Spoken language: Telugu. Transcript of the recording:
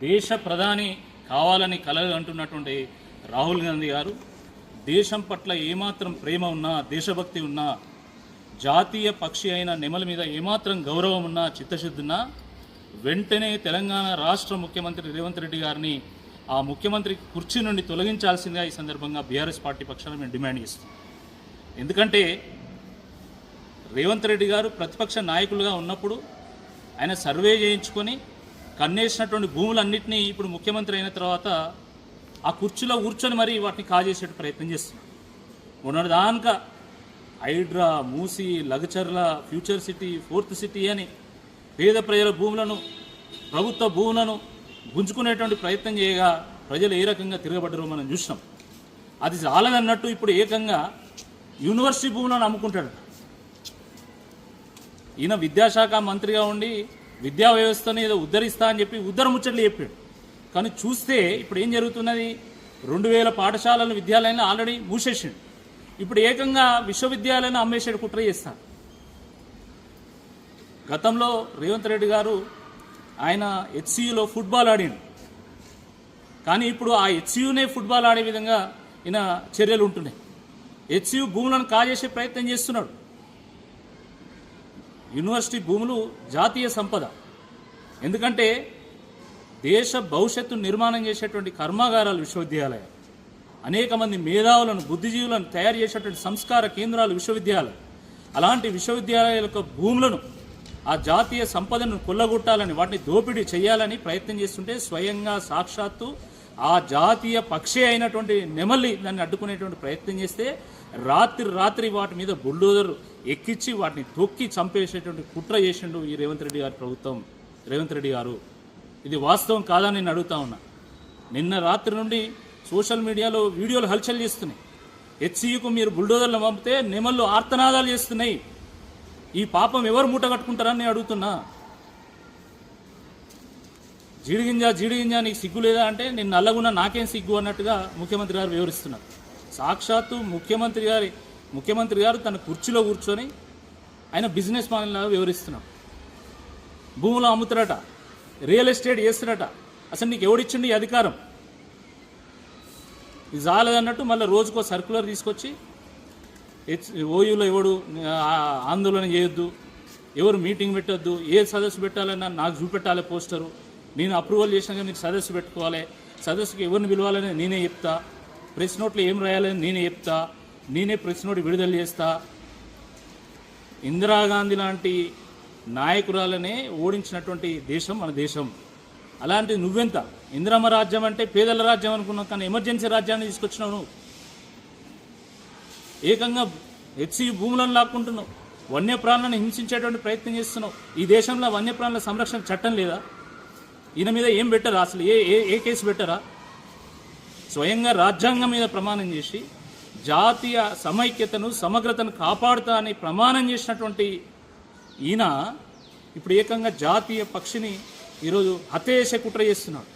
దేశ ప్రధాని కావాలని కలలు అంటున్నటువంటి రాహుల్ గాంధీ గారు దేశం పట్ల ఏమాత్రం ప్రేమ ఉన్నా దేశభక్తి ఉన్నా జాతీయ పక్షి అయిన నెమల మీద ఏమాత్రం గౌరవం ఉన్నా చిత్తశుద్ధి ఉన్నా వెంటనే తెలంగాణ రాష్ట్ర ముఖ్యమంత్రి రేవంత్ రెడ్డి గారిని ఆ ముఖ్యమంత్రి కుర్చీ నుండి తొలగించాల్సిందిగా ఈ సందర్భంగా బీఆర్ఎస్ పార్టీ పక్షాన మేము డిమాండ్ చేస్తాం ఎందుకంటే రేవంత్ రెడ్డి గారు ప్రతిపక్ష నాయకులుగా ఉన్నప్పుడు ఆయన సర్వే చేయించుకొని కన్నేసినటువంటి భూములన్నింటినీ ఇప్పుడు ముఖ్యమంత్రి అయిన తర్వాత ఆ కుర్చీలో కూర్చొని మరీ వాటిని కాజేసే ప్రయత్నం చేస్తున్నారు. మొన్నటిదానిక Hydraa Musi Lagacherla future city fourth city అని పేద ప్రజల భూములను ప్రభుత్వ భూములను గుంజుకునేటువంటి ప్రయత్నం చేయగా ప్రజలు ఏ రకంగా తిరగబడ్డారో మనం చూసినాం. అది చాలదన్నట్టు ఇప్పుడు ఏకంగా యూనివర్సిటీ భూములను అమ్ముకుంటాడు ఈయన విద్యాశాఖ మంత్రిగా ఉండి విద్యా వ్యవస్థను ఏదో ఉద్ధరిస్తా అని చెప్పి ఉద్ధర ముచ్చట్లు చెప్పాడు. కానీ చూస్తే ఇప్పుడు ఏం జరుగుతున్నది? రెండు వేల పాఠశాలలు విద్యాలయాలను ఆల్రెడీ మూసేసాడు. ఇప్పుడు ఏకంగా విశ్వవిద్యాలయాన్ని అమ్మేసాడు కుట్ర చేస్తాడు గతంలో రేవంత్ రెడ్డి గారు ఆయన హెచ్సియులో ఫుట్బాల్ ఆడిండు. కానీ ఇప్పుడు ఆ హెచ్సియునే ఫుట్బాల్ ఆడే విధంగా ఈయన చర్యలు ఉంటున్నాయి. హెచ్సియు భూములను కాజేసే ప్రయత్నం చేస్తున్నాడు. యూనివర్సిటీ భూములు జాతీయ సంపద. ఎందుకంటే దేశ భవిష్యత్తు నిర్మాణం చేసేటువంటి కర్మాగారాలు విశ్వవిద్యాలయాలు అనేక మంది మేధావులను బుద్ధిజీవులను తయారు చేసేటువంటి సంస్కార కేంద్రాలు విశ్వవిద్యాలయాలు అలాంటి విశ్వవిద్యాలయాల యొక్క భూములను ఆ జాతీయ సంపదను కొల్లగొట్టాలని వాటిని దోపిడీ చేయాలని ప్రయత్నం చేస్తుంటే స్వయంగా సాక్షాత్తు ఆ జాతీయ పక్షి అయినటువంటి నెమలి దాన్ని అడ్డుకునేటువంటి ప్రయత్నం చేస్తే రాత్రి రాత్రి వాటి మీద బుల్డోజర్ ఎక్కించి వాటిని తొక్కి చంపేసేటువంటి కుట్ర చేసిండు ఈ రేవంత్ రెడ్డి గారి ప్రభుత్వం రేవంత్ రెడ్డి గారు. ఇది వాస్తవం కాదని నేను అడుగుతా ఉన్నా. నిన్న రాత్రి నుండి సోషల్ మీడియాలో వీడియోలు హల్చల్ చేస్తున్నాయి. హెచ్సియుకు మీరు బుల్డోజర్లు పంపితే నెమళ్ళు ఆర్తనాదాలు చేస్తున్నాయి. ఈ పాపం ఎవరు మూట కట్టుకుంటారని నేను అడుగుతున్నా. జీడిగింజ జీడిగింజ నీకు సిగ్గు లేదా అంటే నేను నల్లగున్న నాకేం సిగ్గు అన్నట్టుగా ముఖ్యమంత్రి గారు వివరిస్తున్నారు. సాక్షాత్తు ముఖ్యమంత్రి గారి ముఖ్యమంత్రి గారు తన కుర్చీలో కూర్చొని ఆయన బిజినెస్ మ్యాన్ లాగా వివరిస్తున్నాడు భూములు అమ్ముతారట రియల్ ఎస్టేట్ చేస్తున్నట అసలు నీకు ఎవడిచ్చిండి ఈ అధికారం? ఇది జాలేదన్నట్టు మళ్ళీ రోజుకో సర్కులర్ తీసుకొచ్చి హెచ్ ఓయూలో ఎవడు ఆందోళన చేయొద్దు ఎవరు మీటింగ్ పెట్టొద్దు ఏ సదస్సు పెట్టాలన్నా నాకు చూపెట్టాలి పోస్టరు. నేను అప్రూవల్ చేసినాక నీకు సదస్సు పెట్టుకోవాలి. సదస్సుకి ఎవరిని పిలవాలని నేనే చెప్తా. ప్రెస్ నోట్లో ఏం రాయాలని నేనే చెప్తా నేనే ప్రెస్ నోట్ విడుదల చేస్తా. ఇందిరాగాంధీ లాంటి నాయకురాలనే ఓడించినటువంటి దేశం మన దేశం. అలాంటి నువ్వెంత? ఇందిరమ్మ రాజ్యం అంటే పేదల రాజ్యం అనుకున్నావు కానీ ఎమర్జెన్సీ రాజ్యాన్ని తీసుకొచ్చినావు నువ్వు. ఏకంగా హెచ్సి భూములను లాక్కుంటున్నావు. వన్యప్రాణులను హింసించేటువంటి ప్రయత్నం చేస్తున్నావు. ఈ దేశంలో వన్యప్రాణుల సంరక్షణ చట్టం లేదా? ఈయన మీద ఏం పెట్టరా అసలు? ఏ ఏ ఏ కేసు పెట్టరా? స్వయంగా రాజ్యాంగం మీద ప్రమాణం చేసి జాతీయ సమైక్యతను సమగ్రతను కాపాడుతా అని ప్రమాణం చేసినటువంటి ఈయన ఇప్పుడు ఏకంగా జాతీయ పక్షిని ఈరోజు హత్య చేసే కుట్ర చేస్తున్నాడు.